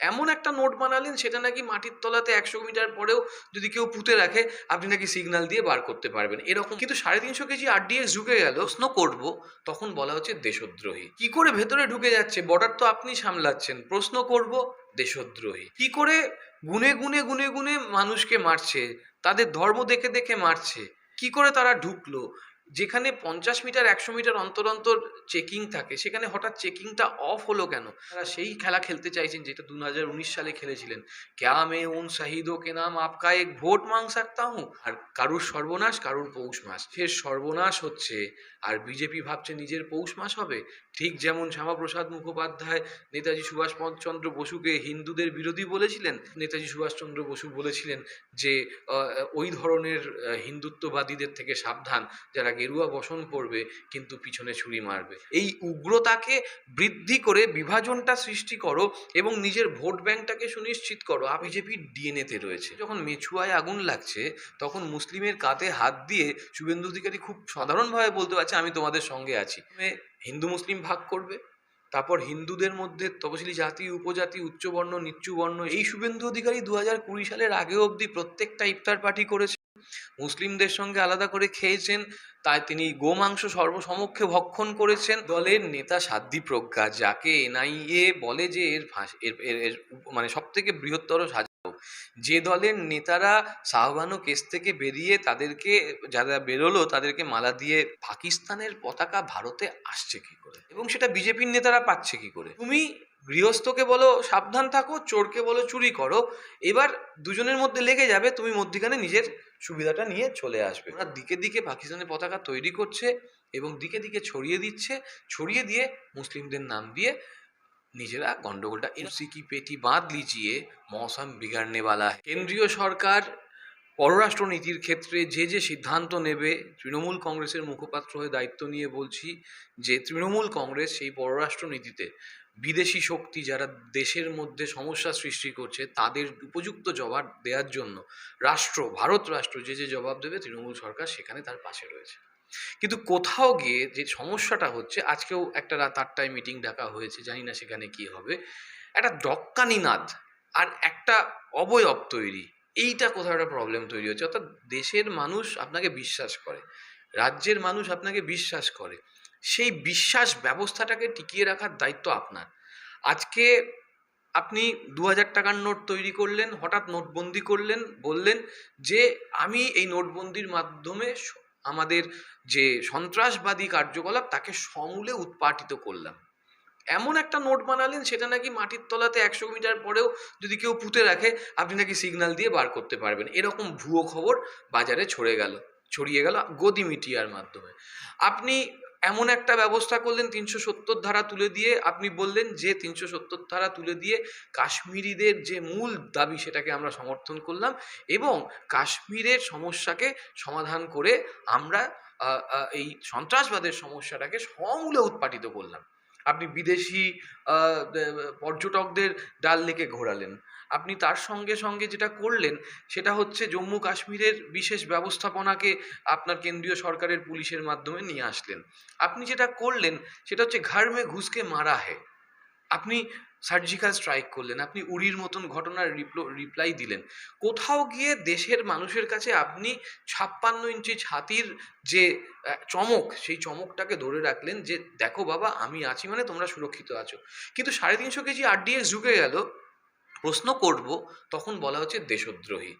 এমন একটা নোট বানালেন, সেটা নাকি মাটির তলাতে একশো মিটার পরেও যদি কেউ পুঁতে রাখে, আপনি নাকি সিগন্যাল দিয়ে বার করতে পারবেন। এরকম কিন্তু সাড়ে তিনশো কেজি আরডিএক্স ঢুকে গেল প্রশ্ন করব, তখন বলা হচ্ছে দেশদ্রোহী। কি করে ভেতরে ঢুকে যাচ্ছে? বর্ডার তো আপনি সামলাচ্ছেন, প্রশ্ন করব, দেশদ্রোহী। কি করে গুনে গুনে গুনে গুনে মানুষকে মারছে, তাদের ধর্ম দেখে দেখে মারছে, কি করে তারা ঢুকলো? যেখানে পঞ্চাশ মিটার, একশো মিটার অন্তর অন্তর চেকিং থাকে, সেখানে হঠাৎ চেকিংটা অফ হলো কেন? তারা সেই খেলা খেলতে চাইছেন যেটা দু হাজার উনিশ সালে খেলেছিলেন। ক্যা মে উন শাহিদো কে নাম আপকা এক ভোট মাং সাকতা হুঁ। আর কারুর সর্বনাশ, কারুর পৌষ মাস। ফের সর্বনাশ হচ্ছে, আর বিজেপি ভাবছে নিজের পৌষ মাস হবে। ঠিক যেমন শ্যামাপ্রসাদ মুখোপাধ্যায়, নেতাজি সুভাষচন্দ্র বসুকে হিন্দুদের বিরোধী বলেছিলেন, নেতাজি সুভাষচন্দ্র বসু বলেছিলেন যে ওই ধরনের হিন্দুত্ববাদীদের থেকে সাবধান, যারা গেরুয়া বসন পড়বে কিন্তু পিছনে ছুরি মারবে। এই উগ্রতাকে বৃদ্ধি করে বিভাজনটা সৃষ্টি করো এবং নিজের ভোট ব্যাংকটাকে সুনিশ্চিত করো। বিজেপির ডিএনএতে রয়েছে। যখন মেছুয়ায় আগুন লাগছে, তখন মুসলিমের কাঁধে হাত দিয়ে শুভেন্দু অধিকারী খুব সাধারণভাবে বলতে পারছে, আমি তোমাদের সঙ্গে আছি। হিন্দু মুসলিম ভাগ করবে, তারপর হিন্দুদের মধ্যে তপশিলি জাতি, উপজাতি, উচ্চবর্ণ, নিচ্চুবর্ণ, এই শুভেন্দু অধিকারী দু হাজার কুড়ি সালের আগে অবধি প্রত্যেকটা ইফতার পার্টি করেছে। মুসলিমদের সঙ্গে আলাদা করে খেয়েছেন, তাই তিনি গোমাংস সর্বসমক্ষে ভক্ষণ করেছেন। দলের নেতা সাধ্বী প্রজ্ঞা, যাকে এনআইএ বলে যে এর ফাঁস, এর মানে সব থেকে বৃহত্তর যে দলের নেতারা শাহবানো কেস থেকে বেরিয়ে তাদেরকে, যারা বেরোলো তাদেরকে মালা দিয়ে পাকিস্তানের পতাকা ভারতে আসছে কি করে? এবং সেটা বিজেপির নেতারা পাচ্ছে কি করে? তুমি গৃহস্থকে বলো, সাবধান থাকো, চোরকে বলো, চুরি করো, এবার দুজনের মধ্যে লেগে যাবে, তুমি মধ্যিখানে নিজের সুবিধাটা নিয়ে চলে আসবে। ওরা দিকে দিকে পাকিস্তানের পতাকা তৈরি করছে এবং দিকে দিকে ছড়িয়ে দিচ্ছে, ছড়িয়ে দিয়ে মুসলিমদের নাম দিয়ে নিজেরা গন্ডগোলটা এনসি কি পেটি বাঁধ লিজিয়ে মৌসম বিগাড়নে वाला है কেন্দ্রীয় সরকার পররাষ্ট্র নীতির ক্ষেত্রে যে যে সিদ্ধান্ত নেবে তৃণমূল কংগ্রেসের মুখপাত্র হয়ে দায়িত্ব নিয়ে বলছি যে তৃণমূল কংগ্রেস সেই পররাষ্ট্র নীতিতে বিদেশি শক্তি যারা দেশের মধ্যে সমস্যা সৃষ্টি করছে তাদের উপযুক্ত জবাব দেওয়ার জন্য রাষ্ট্র ভারত রাষ্ট্র যে যে জবাব দেবে তৃণমূল সরকার সেখানে তার পাশে রয়েছে কিন্তু কোথাও গিয়ে যে সমস্যাটা হচ্ছে, আজকেও একটা রাত আটটায় মিটিং ডাকা হয়েছে, জানি না সেখানে কি হবে। একটা ডক্কানি নাদ আর একটা অবয়ব তৈরি, এইটা কোথাও একটা প্রবলেম তৈরি হচ্ছে। অর্থাৎ দেশের মানুষ আপনাকে বিশ্বাস করে, রাজ্যের মানুষ আপনাকে বিশ্বাস করে। সেই বিশ্বাস ব্যবস্থাটাকে টিকিয়ে রাখার দায়িত্ব আপনার। আজকে আপনি দু হাজার টাকার নোট তৈরি করলেন, হঠাৎ নোটবন্দি করলেন, বললেন যে, আমি এই নোটবন্দির মাধ্যমে আমাদের যে সন্ত্রাসবাদী কার্যকলাপ, তাকে সমূলে উৎপাটিত করলাম। এমন একটা নোট বানালেন, সেটা নাকি মাটির তলাতে একশো মিটার পরেও যদি কেউ পুঁতে রাখে, আপনি নাকি সিগন্যাল দিয়ে বার করতে পারবেন। এরকম ভুয়ো খবর বাজারে ছড়ে গেল, ছড়িয়ে গেল গদি মিটিয়ার মাধ্যমে। আপনি এমন একটা ব্যবস্থা করলেন তিনশো সত্তর ধারা তুলে দিয়ে আপনি বললেন যে তিনশো সত্তর ধারা তুলে দিয়ে কাশ্মীরিদের যে মূল দাবি সেটাকে আমরা সমর্থন করলাম এবং কাশ্মীরের সমস্যাকে সমাধান করে আমরা এই সন্ত্রাসবাদের সমস্যাটাকে সমূলে উৎপাটিত করলাম। আপনি বিদেশি পর্যটকদের ডাল লেকে ঘোরালেন। আপনি তার সঙ্গে সঙ্গে যেটা করলেন, সেটা হচ্ছে জম্মু কাশ্মীরের বিশেষ ব্যবস্থাপনাকে আপনার কেন্দ্রীয় সরকারের পুলিশের মাধ্যমে নিয়ে আসলেন। আপনি যেটা করলেন, সেটা হচ্ছে ঘর মে ঘুষকে মারা হে। আপনি সার্জিক্যাল স্ট্রাইক করলেন, আপনি উড়ির মতন ঘটনার রিপ্লাই দিলেন। কোথাও গিয়ে দেশের মানুষের কাছে আপনি ছাপ্পান্ন ইঞ্চি ছাতির যে চমক, সেই চমকটাকে ধরে রাখলেন যে, দেখো বাবা, আমি আছি মানে তোমরা সুরক্ষিত আছো। কিন্তু সাড়ে তিনশো কেজি আরডিএক্স ঢুকে গেল। প্রশ্ন করব, তখন বলা হচ্ছে দেশদ্রোহী।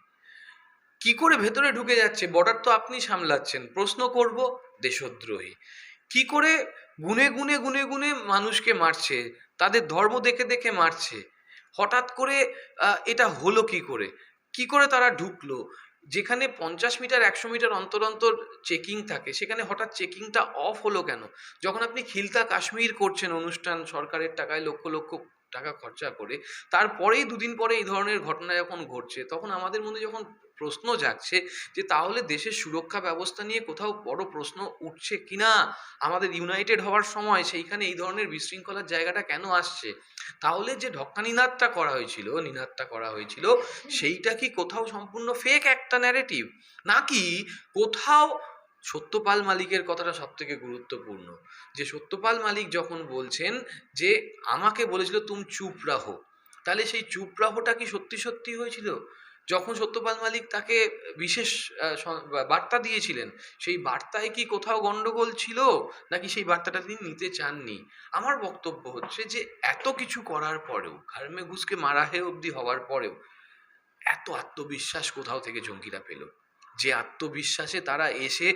কি করে ভেতরে ঢুকে যাচ্ছে? বর্ডার তো আপনি সামলাচ্ছেন। প্রশ্ন করব, দেশদ্রোহী। কি করে গুনে গুনে গুনে গুনে মানুষকে মারছে? তাদের ধর্ম দেখে দেখে মারছে। হঠাৎ করে এটা হলো কি করে? কি করে তারা ঢুকলো? যেখানে পঞ্চাশ মিটার, একশো মিটার অন্তর অন্তর চেকিং থাকে, সেখানে হঠাৎ চেকিংটা অফ হলো কেন? যখন আপনি খিলতা কাশ্মীর করছেন অনুষ্ঠান, সরকারের টাকায় লক্ষ লক্ষ টাকা খরচা করে তারপরেই দুদিন পরে এই ধরনের ঘটনা যখন ঘটছে, তখন আমাদের মধ্যে যখন প্রশ্ন জাগছে যে তাহলে দেশের সুরক্ষা ব্যবস্থা নিয়ে কোথাও বড় প্রশ্ন উঠছে কিনা? আমাদের ইউনাইটেড হওয়ার সময় সেইখানে এই ধরনের বিশৃঙ্খলার জায়গাটা কেন আসছে? তাহলে যে ঢক্কা নিনাদটা করা হয়েছিল, নিনাদটা করা হয়েছিল, সেইটা কি কোথাও সম্পূর্ণ ফেক একটা ন্যারেটিভ নাকি কোথাও সত্যপাল মালিকের কথাটা সব থেকে গুরুত্বপূর্ণ। যে সত্যপাল মালিক যখন বলছেন যে, আমাকে বলেছিল তুম চুপ রাহো। তাহলে সেই চুপরাহটা কি সত্যি সত্যি হয়েছিল? যখন সত্যপাল মালিক তাকে বিশেষ বার্তা দিয়েছিলেন, সেই বার্তায় কি কোথাও গন্ডগোল ছিল? নাকি সেই বার্তাটা তিনি নিতে চাননি? আমার বক্তব্য হচ্ছে যে, এত কিছু করার পরেও খারমে ঘুষকে মারাহে অবধি হওয়ার পরেও, এত আত্মবিশ্বাস কোথাও থেকে জঙ্গিরা পেল। যে আত্মবিশ্বাসে তারা এসে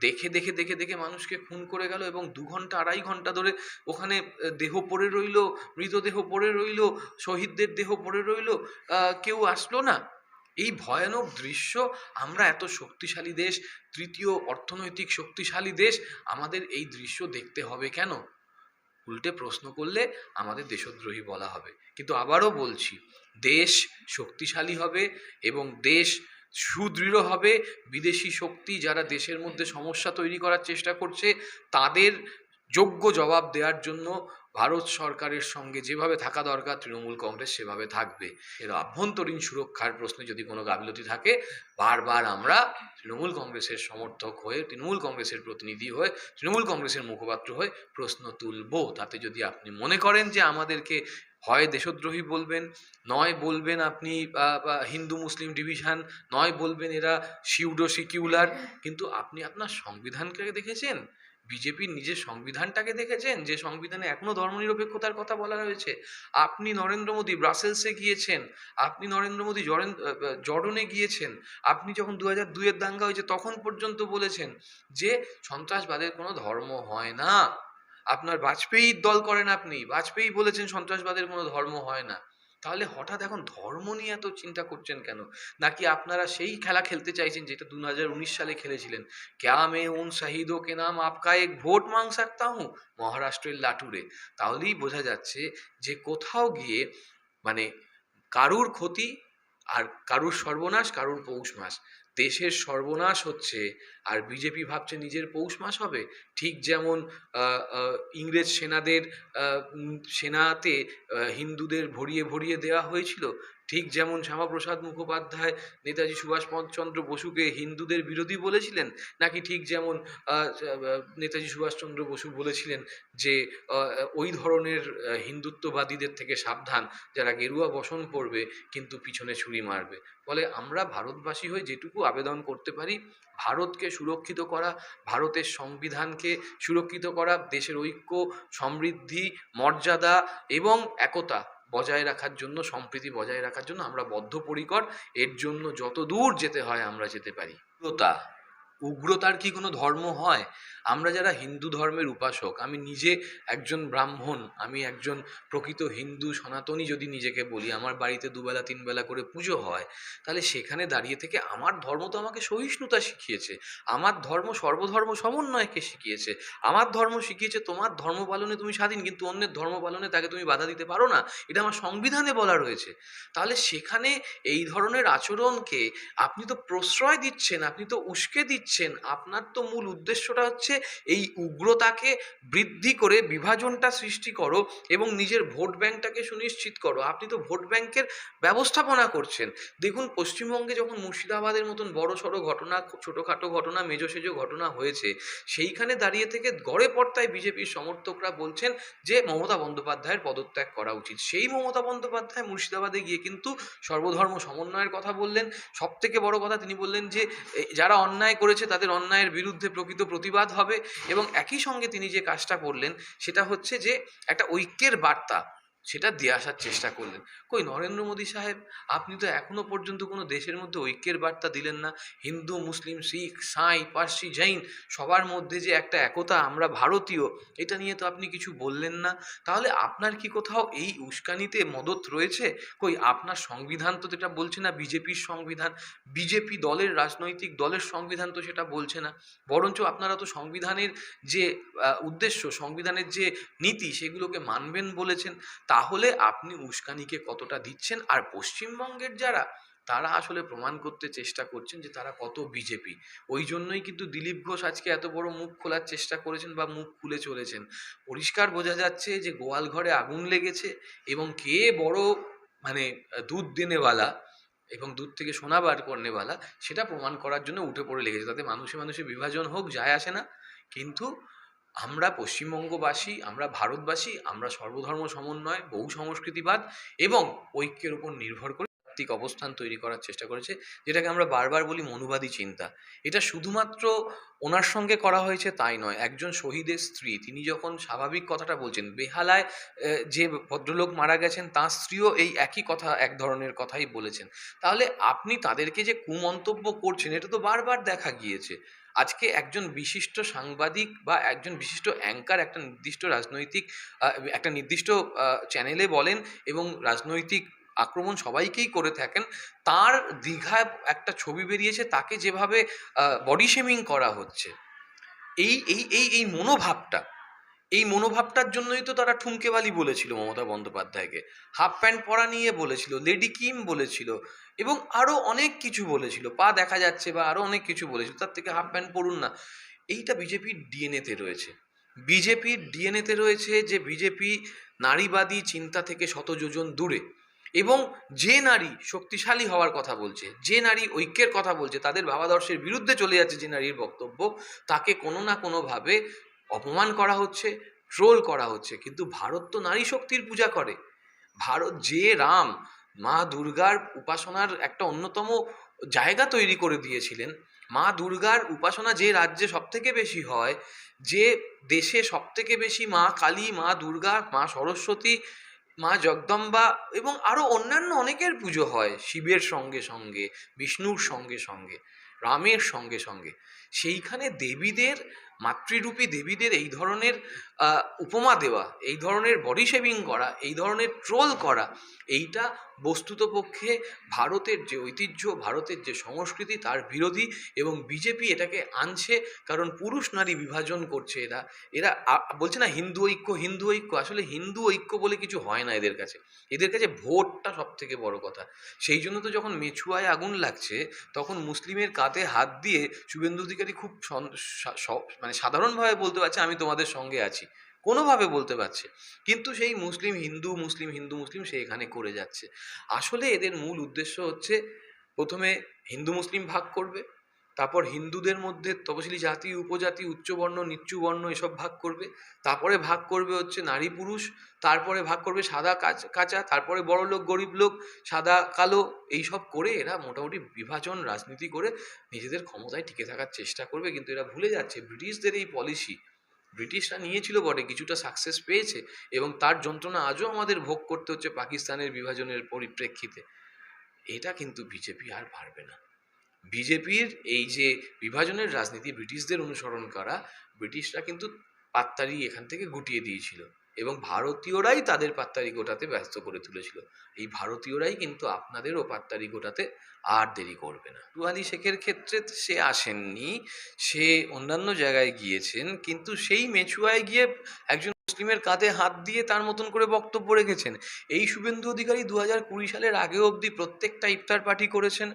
দেখে দেখে দেখে দেখে মানুষকে খুন করে গেল এবং দু ঘণ্টা, আড়াই ঘণ্টা ধরে ওখানে দেহ পড়ে রইল, মৃতদেহ পড়ে রইল, শহীদদের দেহ পড়ে রইল কেউ আসলো না। এই ভয়ানক দৃশ্য, আমরা এত শক্তিশালী দেশ, তৃতীয় অর্থনৈতিক শক্তিশালী দেশ, আমাদের এই দৃশ্য দেখতে হবে কেন? উল্টে প্রশ্ন করলে আমাদের দেশদ্রোহী বলা হবে। কিন্তু আবারও বলছি, দেশ শক্তিশালী হবে এবং দেশ সুদৃঢ় হবে বিদেশি শক্তি যারা দেশের মধ্যে সমস্যা তৈরি করার চেষ্টা করছে, তাদের যোগ্য জবাব দেওয়ার জন্য ভারত সরকারের সঙ্গে যেভাবে থাকা দরকার, তৃণমূল কংগ্রেস সেভাবে থাকবে। এর আভ্যন্তরীণ সুরক্ষার প্রশ্নে যদি কোনো গাফিলতি থাকে, বারবার আমরা তৃণমূল কংগ্রেসের সমর্থক হয়ে, তৃণমূল কংগ্রেসের প্রতিনিধি হয়ে, তৃণমূল কংগ্রেসের মুখপাত্র হয়ে প্রশ্ন তুলব। তাতে যদি আপনি মনে করেন যে আমাদেরকে হয় দেশদ্রোহী বলবেন, নয় বলবেন আপনি হিন্দু মুসলিম ডিভিশন, নয় বলবেন এরা সিউডো সিকিউলার কিন্তু আপনি আপনার সংবিধানকে দেখেছেন? বিজেপির নিজের সংবিধানটাকে দেখেছেন? যে সংবিধানে এখনও ধর্মনিরপেক্ষতার কথা বলা রয়েছে। আপনি নরেন্দ্র মোদী ব্রাসেলসে গিয়েছেন, আপনি নরেন্দ্র মোদী জরেন জর্ডনে গিয়েছেন, আপনি যখন দু হাজার দুইয়ের দাঙ্গা হয়েছে তখন পর্যন্ত বলেছেন যে সন্ত্রাসবাদের কোনো ধর্ম হয় না। আপনার বাজপেয়ীর দল করেন আপনি, বাজপেয়ী বলেছেন সন্ত্রাসবাদের কোনো ধর্ম হয় না। তাহলে হঠাৎ এখন ধর্ম নিয়ে এত চিন্তা করছেন কেন? নাকি আপনারা সেই খেলা খেলতে চাইছেন যেটা দু হাজার উনিশ সালে খেলেছিলেন? ক্যা মে উন শহীদো কে নাম আপকা এক ভোট মাং সকতা মহারাষ্ট্রের লাটুরে। তাহলেই বোঝা যাচ্ছে যে কোথাও গিয়ে মানে কারুর ক্ষতি আর কারুর সর্বনাশ, কারুর পৌষ মাস। দেশের সর্বনাশ হচ্ছে আর বিজেপি ভাবছে নিজের পৌষ মাস হবে। ঠিক যেমন ইংরেজ সেনাদের সেনাতে হিন্দুদের ভরিয়ে ভরিয়ে দেওয়া হয়েছিল ঠিক যেমন শ্যামাপ্রসাদ মুখোপাধ্যায়, নেতাজি সুভাষ সুভাষচন্দ্র বসুকে হিন্দুদের বিরোধী বলেছিলেন, নাকি ঠিক যেমন নেতাজি সুভাষচন্দ্র বসু বলেছিলেন যে ওই ধরনের হিন্দুত্ববাদীদের থেকে সাবধান, যারা গেরুয়া বসন পড়বে কিন্তু পিছনে ছুরি মারবে। ফলে আমরা ভারতবাসী হয়ে যেটুকু আবেদন করতে পারি, ভারতকে সুরক্ষিত করা, ভারতের সংবিধানকে সুরক্ষিত করা, দেশের ঐক্য, সমৃদ্ধি, মর্যাদা এবং একতা বজায় রাখার জন্য, সম্প্রীতি বজায় রাখার জন্য আমরা বদ্ধপরিকর। এর জন্য যত দূর যেতে হয় আমরা যেতে পারি। উগ্রতা, উগ্রতার কি কোনো ধর্ম হয়? আমরা যারা হিন্দু ধর্মের উপাসক, আমি নিজে একজন ব্রাহ্মণ, আমি একজন প্রকৃত হিন্দু সনাতনী যদি নিজেকে বলি, আমার বাড়িতে দুবেলা, তিনবেলা করে পুজো হয়, তাহলে সেখানে দাঁড়িয়ে থেকে আমার ধর্ম তো আমাকে সহিষ্ণুতা শিখিয়েছে, আমার ধর্ম সর্বধর্ম সমন্বয়কে শিখিয়েছে, আমার ধর্ম শিখিয়েছে তোমার ধর্ম পালনে তুমি স্বাধীন, কিন্তু অন্যের ধর্ম পালনে তাকে তুমি বাধা দিতে পারো না, এটা আমার সংবিধানে বলা রয়েছে। তাহলে সেখানে এই ধরনের আচরণকে আপনি তো প্রশ্রয় দিচ্ছেন, আপনি তো উস্কে দিচ্ছেন, আপনার তো মূল উদ্দেশ্যটা হচ্ছে এই উগ্রতাকে বৃদ্ধি করে বিভাজনটা সৃষ্টি করো এবং নিজের ভোট ব্যাংকটাকে সুনিশ্চিত করো। আপনি তো ভোট ব্যাংকের ব্যবস্থাপনা করছেন। দেখুন, পশ্চিমবঙ্গে যখন মুর্শিদাবাদের মতন বড় সড়ো ঘটনা, ছোটোখাটো ঘটনা মেজো সেজো ঘটনা হয়েছে, সেইখানে দাঁড়িয়ে থেকে গড়ে পর্তায় বিজেপির সমর্থকরা বলছেন যে, মমতা বন্দ্যোপাধ্যায়ের পদত্যাগ করা উচিত। সেই মমতা বন্দ্যোপাধ্যায় মুর্শিদাবাদে গিয়ে কিন্তু সর্বধর্ম সমন্বয়ের কথা বললেন। সব থেকে বড় কথা তিনি বললেন যে যারা অন্যায় করেছে তাদের অন্যায়ের বিরুদ্ধে প্রকৃত প্রতিবাদ হবে এবং একই সঙ্গে তিনি যে কাজটা করলেন সেটা হচ্ছে যে একটা ঐক্যের বার্তা। সেটা দিয়ে আসার চেষ্টা করলেন। কই নরেন্দ্র মোদী সাহেব, আপনি তো এখনও পর্যন্ত কোনো দেশের মধ্যে ঐক্যের বার্তা দিলেন না। হিন্দু, মুসলিম, শিখ, সাঁই, পার্সি, জৈন, সবার মধ্যে যে একটা একতা আমরা ভারতীয়, এটা নিয়ে তো আপনি কিছু বললেন না। তাহলে আপনার কি কোথাও এই উস্কানিতে মদত রয়েছে? কই আপনার সংবিধান তো যেটা বলছে না, বিজেপির সংবিধান, বিজেপি দলের রাজনৈতিক দলের সংবিধান তো সেটা বলছে না। বরঞ্চ আপনারা তো সংবিধানের যে উদ্দেশ্য, সংবিধানের যে নীতি, সেগুলোকে মানবেন বলেছেন। তাহলে আপনি উস্কানিকে কতটা দিচ্ছেন? আর পশ্চিমবঙ্গের যারা, তারা আসলে প্রমাণ করতে চেষ্টা করছেন যে তারা কত বিজেপি। ওই জন্যই কিন্তু দিলীপ ঘোষ আজকে এত বড় মুখ খোলার চেষ্টা করেছেন বা মুখ খুলে চলেছেন। পরিষ্কার বোঝা যাচ্ছে যে গোয়াল ঘরে আগুন লেগেছে এবং কে বড় মানে দুধ দেনেওয়ালা এবং দুধ থেকে সোনা বার করনেওয়ালা, সেটা প্রমাণ করার জন্য উঠে পড়ে লেগেছে। তাতে মানুষে মানুষে বিভাজন হোক, যায় আসে না। কিন্তু আমরা পশ্চিমবঙ্গবাসী, আমরা ভারতবাসী, আমরা সর্বধর্ম সমন্বয়, বহু সংস্কৃতিবাদ এবং ঐক্যের উপর নির্ভর করে তাত্ত্বিক অবস্থান তৈরি করার চেষ্টা করেছে, যেটাকে আমরা বারবার বলি মনুবাদী চিন্তা। এটা শুধুমাত্র ওনার সঙ্গে করা হয়েছে তাই নয়, একজন শহীদের স্ত্রী, তিনি যখন স্বাভাবিক কথাটা বলছেন, বেহালায় যে ভদ্রলোক মারা গেছেন, তার স্ত্রীও এই একই কথা, এক ধরনের কথাই বলেছেন। তাহলে আপনি তাদেরকে যে কুমন্তব্য করছেন, এটা তো বারবার দেখা গিয়েছে। আজকে একজন বিশিষ্ট সাংবাদিক বা একজন বিশিষ্ট অ্যাঙ্কার একটা নির্দিষ্ট রাজনৈতিক একটা নির্দিষ্ট চ্যানেলে বলেন এবং রাজনৈতিক আক্রমণ সবাইকেই করে থাকেন, তার দীঘায় একটা ছবি বেরিয়েছে তাকে যেভাবে বডি শেমিং করা হচ্ছে। এই এই এই এই মনোভাবটা এই মনোভাবটার জন্যই তো তারা ঠুমকেবালি বলেছিল মমতা বন্দ্যোপাধ্যায়কে। হাফ প্যান্ট পরা নিয়ে বলেছিল, লেডি কিম বলেছিল এবং আরও অনেক কিছু বলেছিল। পা দেখা যাচ্ছে বা আরও অনেক কিছু বলেছিল, তার থেকে হাফ প্যান্ট পরুন না। এইটা বিজেপির ডিএনএতে রয়েছে। বিজেপির ডিএনএতে রয়েছে যে বিজেপি নারীবাদী চিন্তা থেকে শত যোজন দূরে এবং যে নারী শক্তিশালী হওয়ার কথা বলছে, যে নারী ঐক্যের কথা বলছে, তাদের ভাবাদর্শের বিরুদ্ধে চলে যাচ্ছে যে নারীর বক্তব্য, তাকে কোনো না কোনোভাবে অপমান করা হচ্ছে ট্রোল করা হচ্ছে। কিন্তু ভারত তো নারী শক্তির পূজা করে। ভারত যে রাম মা দুর্গার উপাসনার একটা অন্যতম জায়গা তৈরি করে দিয়েছিলেন। মা দুর্গার উপাসনা যে রাজ্যে সব থেকে বেশি হয়, যে দেশে সব থেকে বেশি মা কালী, মা দুর্গা, মা সরস্বতী, মা জগদম্বা এবং আরও অন্যান্য অনেকের পুজো হয় শিবের সঙ্গে সঙ্গে, বিষ্ণুর সঙ্গে সঙ্গে, রামের সঙ্গে সঙ্গে। সেইখানে দেবীদের মাতৃরূপী দেবীদের এই ধরনের উপমা দেওয়া, এই ধরনের বডি শেভিং করা, এই ধরনের ট্রোল করা, এইটা বস্তুতপক্ষে ভারতের যে ঐতিহ্য, ভারতের যে সংস্কৃতি, তার বিরোধী এবং বিজেপি এটাকে আনছে কারণ পুরুষ নারী বিভাজন করছে এরা। এরা বলছে না হিন্দু ঐক্য হিন্দু ঐক্য, আসলে হিন্দু ঐক্য বলে কিছু হয় না এদের কাছে। এদের কাছে ভোটটা সব থেকে বড় কথা। সেই জন্য তো যখন মেছুয়ায় আগুন লাগছে, তখন মুসলিমের কাঁধে হাত দিয়ে শুভেন্দু অধিকারী খুব মানে সাধারণভাবে বলতে পারছে, আমি তোমাদের সঙ্গে আছি। কোনোভাবে বলতে পারছে। কিন্তু সেই মুসলিম হিন্দু মুসলিম হিন্দু, মুসলিম সে এখানে করে যাচ্ছে। আসলে এদের মূল উদ্দেশ্য হচ্ছে, প্রথমে হিন্দু, মুসলিম ভাগ করবে, তারপর হিন্দুদের মধ্যে তপশিলি জাতি, উপজাতি, উচ্চবর্ণ, নিচুবর্ণ এসব ভাগ করবে, তারপরে ভাগ করবে হচ্ছে নারী, পুরুষ, তারপরে ভাগ করবে সাদা, কাচ- তারপরে বড় লোক, গরিব লোক, সাদা, কালো, এইসব করে এরা মোটামুটি বিভাজন, রাজনীতি করে নিজেদের ক্ষমতায় টিকে থাকার চেষ্টা করবে। কিন্তু এরা ভুলে যাচ্ছে, ব্রিটিশদের এই পলিসি ব্রিটিশরা নিয়েছিল বটে, কিছুটা সাকসেস পেয়েছে এবং তার যন্ত্রণা আজও আমাদের ভোগ করতে হচ্ছে পাকিস্তানের বিভাজনের পরিপ্রেক্ষিতে। এটা কিন্তু বিজেপি আর পারবে না। বিজেপির এই যে বিভাজনের রাজনীতি ব্রিটিশদের অনুসরণ করা, ব্রিটিশরা কিন্তু পাত্তারি এখান থেকে গুটিয়ে দিয়েছিল এবং ভারতীয়রাই তাদের পাত্তারি গোটাতে ব্যস্ত করে তুলেছিল। এই ভারতীয়রাই কিন্তু আপনাদেরও পাত্তারি গোটাতে আর দেরি করবে না। দুয়ালি শেখের ক্ষেত্রে সে আসেননি, সে অন্যান্য জায়গায় গিয়েছেন, কিন্তু সেই মেচুয়ায় গিয়ে একজন মুসলিমের কাঁধে হাত দিয়ে তার মতন করে বক্তব্য রেখেছেন। এই শুভেন্দু অধিকারী দু হাজার কুড়ি সালের আগে অবধি প্রত্যেকটা ইফতার পার্টি করেছেন,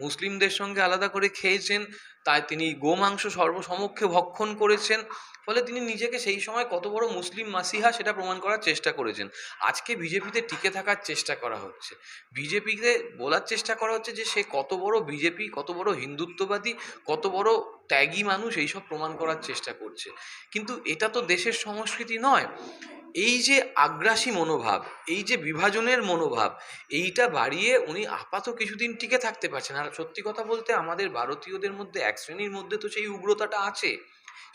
মুসলিমদের সঙ্গে আলাদা করে খেয়েছেন তাই তিনি গোমাংস সর্বসমক্ষে ভক্ষণ করেছেন, ফলে তিনি নিজেকে সেই সময় কত বড় মুসলিম মাসিহা সেটা প্রমাণ করার চেষ্টা করেছেন। আজকে বিজেপিতে টিকে থাকার চেষ্টা করা হচ্ছে। বিজেপিতে বলার চেষ্টা করা হচ্ছে যে সে কত বড় বিজেপি, কত বড় হিন্দুত্ববাদী, কত বড় ত্যাগী মানুষ, এইসব প্রমাণ করার চেষ্টা করছে। কিন্তু এটা তো দেশের সংস্কৃতি নয়। এই যে আগ্রাসী মনোভাব, এই যে বিভাজনের মনোভাব, এইটা বাড়িয়ে উনি আপাত কিছুদিন টিকে থাকতে পারছেন। আর সত্যি কথা বলতে আমাদের ভারতীয়দের মধ্যে, এক শ্রেণির মধ্যে তো সেই উগ্রতাটা আছে।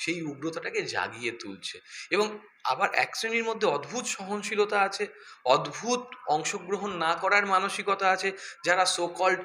সেই উগ্রতাটাকে জাগিয়ে তুলছে। এবং আবার এক শ্রেণির মধ্যে অদ্ভুত সহনশীলতা আছে, অদ্ভুত অংশগ্রহণ না করার মানসিকতা আছে, যারা সোকল্ড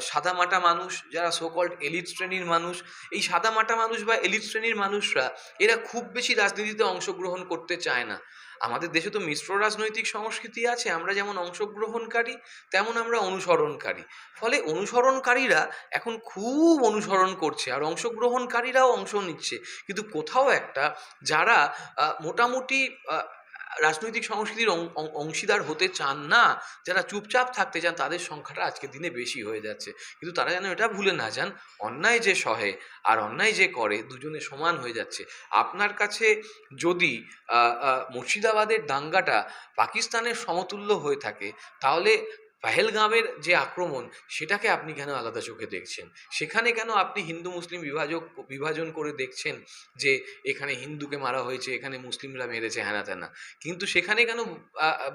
সাদামাটা মানুষ, যারা সোকল্ড এলিট শ্রেণির মানুষ, এই সাদামাটা মানুষ বা এলিট শ্রেণির মানুষরা, এরা খুব বেশি রাজনীতিতে অংশগ্রহণ করতে চায় না। আমাদের দেশে তো মিশ্র রাজনৈতিক সংস্কৃতি আছে, আমরা যেমন অংশগ্রহণকারী, তেমন আমরা অনুসরণকারী। ফলে অনুসরণকারীরা এখন খুব অনুসরণ করছে, আর অংশগ্রহণকারীরাও অংশ নিচ্ছে। কিন্তু কোথাও একটা যারা মোটামুটি রাজনৈতিক সংস্কৃতির অংশীদার হতে চান না, যারা চুপচাপ থাকতে চান তাদের সংখ্যাটা আজকের দিনে বেশি হয়ে যাচ্ছে। কিন্তু তারা যেন এটা ভুলে না যান, অন্যায় যে সহে আর অন্যায় যে করে দুজনে সমান হয়ে যাচ্ছে। আপনার কাছে যদি মুর্শিদাবাদের দাঙ্গাটা পাকিস্তানের সমতুল্য হয়ে থাকে, তাহলে পাহেলগামের যে আক্রমণ, সেটাকে আপনি কেন আলাদা চোখে দেখছেন? সেখানে কেন আপনি হিন্দু মুসলিম বিভাজক, বিভাজন করে দেখছেন যে এখানে হিন্দুকে মারা হয়েছে, এখানে মুসলিমরা মেরেছে, হ্যানা ত্যানা? কিন্তু সেখানে কেন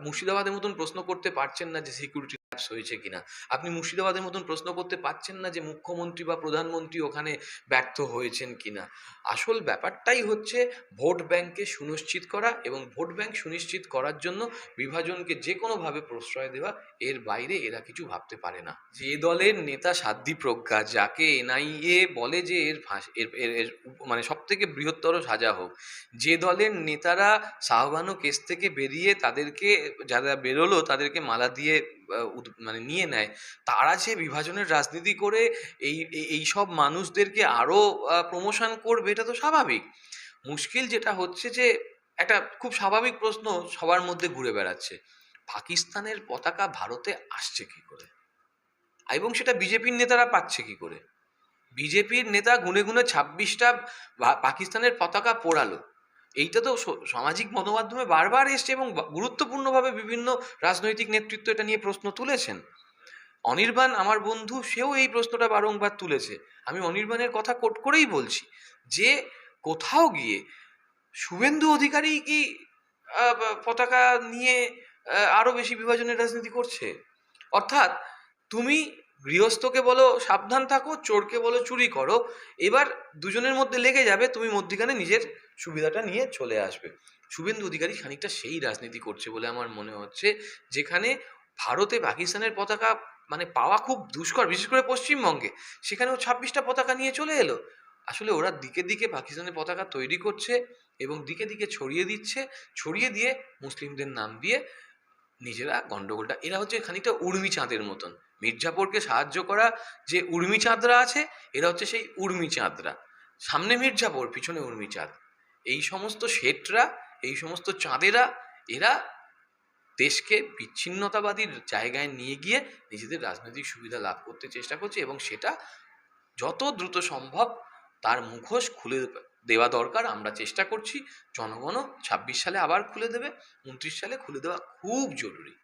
মুর্শিদাবাদের মতন প্রশ্ন করতে পারছেন না যে সিকিউরিটি হয়েছে কিনা? আপনি মুর্শিদাবাদের মতন প্রশ্ন করতে পারছেন না যে মুখ্যমন্ত্রী বা প্রধানমন্ত্রী ওখানে ব্যর্থ হয়েছেন কিনা। আসল ব্যাপারটাই হচ্ছে ভোট ব্যাংককে সুনিশ্চিত করা এবং ভোট ব্যাংক সুনিশ্চিত করার জন্য বিভাজনকে যে কোনোভাবে প্রশ্রয় দেওয়া, এর বাইরে এরা কিছু ভাবতে পারে না। যে দলের নেতা সাধ্বী প্রজ্ঞা, যাকে এনআইএ বলে যে এর ফাঁস- এর মানে সব থেকে বৃহত্তর সাজা হোক, যে দলের নেতারা শাহবানো কেস থেকে বেরিয়ে তাদেরকে, যারা বেরোলো তাদেরকে মালা দিয়ে মানে নিয়ে নেয়। তারা যে বিভাজনের রাজনীতি করে এই, এই- সব মানুষদেরকে আরও প্রমোশন করবে, এটা তো স্বাভাবিক। মুশকিল যেটা হচ্ছে যে, একটা খুব স্বাভাবিক প্রশ্ন সবার মধ্যে ঘুরে বেড়াচ্ছে। পাকিস্তানের পতাকা ভারতে আসছে কি করে? এবং সেটা বিজেপির নেতারা পাচ্ছে কি করে? বিজেপির নেতা গুনে গুনে ছাব্বিশটা পাকিস্তানের পতাকা পোড়ালো। এইটা তো সামাজিক গণমাধ্যমে বারবার এসছে এবং গুরুত্বপূর্ণভাবে বিভিন্ন রাজনৈতিক নেতৃত্ব এটা নিয়ে প্রশ্ন তুলেছেন। অনির্বাণ আমার বন্ধু সেও এই প্রশ্নটা বারংবার তুলেছে। আমি অনির্বাণের কথা কোট করেই বলছি যে কোথাও গিয়ে শুভেন্দু অধিকারী কি পতাকা নিয়ে আহ, আরও বেশি বিভাজনের রাজনীতি করছে? অর্থাৎ তুমি গৃহস্থকে বলো, সাবধান থাকো, চোরকে বলো, চুরি করো। এবার দুজনের মধ্যে লেগে যাবে, তুমি মধ্যিখানে নিজের সুবিধাটা নিয়ে চলে আসবে। শুভেন্দু অধিকারী খানিকটা সেই রাজনীতি করছে বলে আমার মনে হচ্ছে, যেখানে ভারতে পাকিস্তানের পতাকা মানে পাওয়া খুব দুষ্কর, বিশেষ করে পশ্চিমবঙ্গে। সেখানেও ছাব্বিশটা পতাকা নিয়ে চলে এলো। আসলে ওরা দিকে দিকে পাকিস্তানের পতাকা তৈরি করছে এবং দিকে দিকে ছড়িয়ে দিচ্ছে, ছড়িয়ে দিয়ে মুসলিমদের নাম দিয়ে নিজেরা গন্ডগোলটা, এরা হচ্ছে খানিকটা উর্মি চাঁদের মতন। মির্জাপুরকে সাহায্য করা যে উর্মি চাঁদরা আছে, এরা হচ্ছে সেই উর্মি চাঁদরা। সামনে মির্জাপুর, পিছনে উর্মি চাঁদ। এই সমস্ত শেঠরা, এই সমস্ত চাঁদেরা, এরা দেশকে বিচ্ছিন্নতাবাদীর জায়গায় নিয়ে গিয়ে নিজেদের রাজনৈতিক সুবিধা লাভ করতে চেষ্টা করছে এবং সেটা যত দ্রুত সম্ভব তার মুখোশ খুলে দেওয়া দরকার, আমরা চেষ্টা করছি, জনগণও ছাব্বিশ সালে আবার খুলে দেবে, উনত্রিশ সালে খুলে দেওয়া খুব জরুরি।